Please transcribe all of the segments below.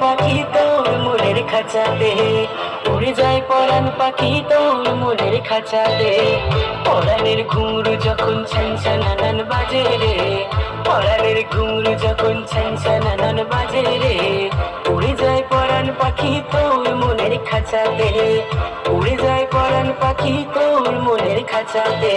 পাখি তোর মনের খাঁচাতে। উড়ে যায় পরাণ পাখি তোর মনের খাঁচাতে। পরাণের ঘুঙরু যখন ছ্যাঁচা নানান বাজে রে। পরাণের ঘুঙরু যখন ছ্যাঁচা নানান বাজে রে। উড়ে যায় পরাণ পাখি তোর মনের খাঁচাতে। উড়ে যায় পরাণ পাখি তোর মনের খাঁচাতে।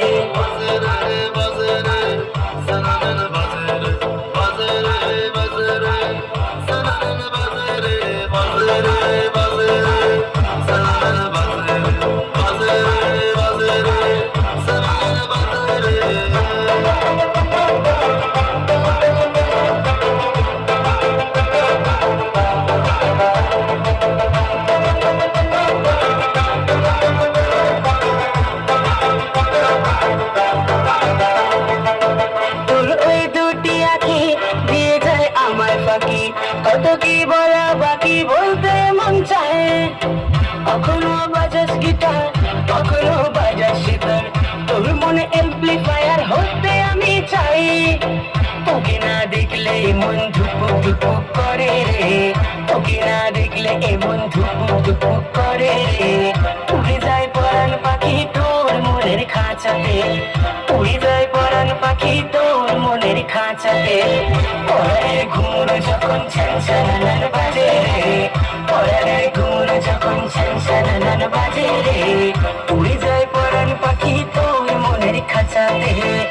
তোর ওই দুটি আঁখি দিয়ে যায় আমার পাখি। কত কি বলা বাকি বলতে মন চায়। কখনো বাজাস গিটার, কখনো বাজাস সিতার। তোর মনে এমপ্লিফায়ার হতে আমি চাই। তোকে না দেখলে মন ধুপুক ধুপুক করে রে। তোকে না দেখলে এমন ধুপুক ধুপুক করে রে। উড়ে যায় পরাণ পাখি তোর মনের খাঁচাতে। পাখি তোর মনের খাঁচাতে। পরাণের ঘুর যখন ছ্যাঁচানান বাজে রে। পরাণের ঘুমুর যখন ছ্যাঁচানান বাজে রে। উড়ে যায় পরাণ পাখি তোর মনের খাঁচাতে।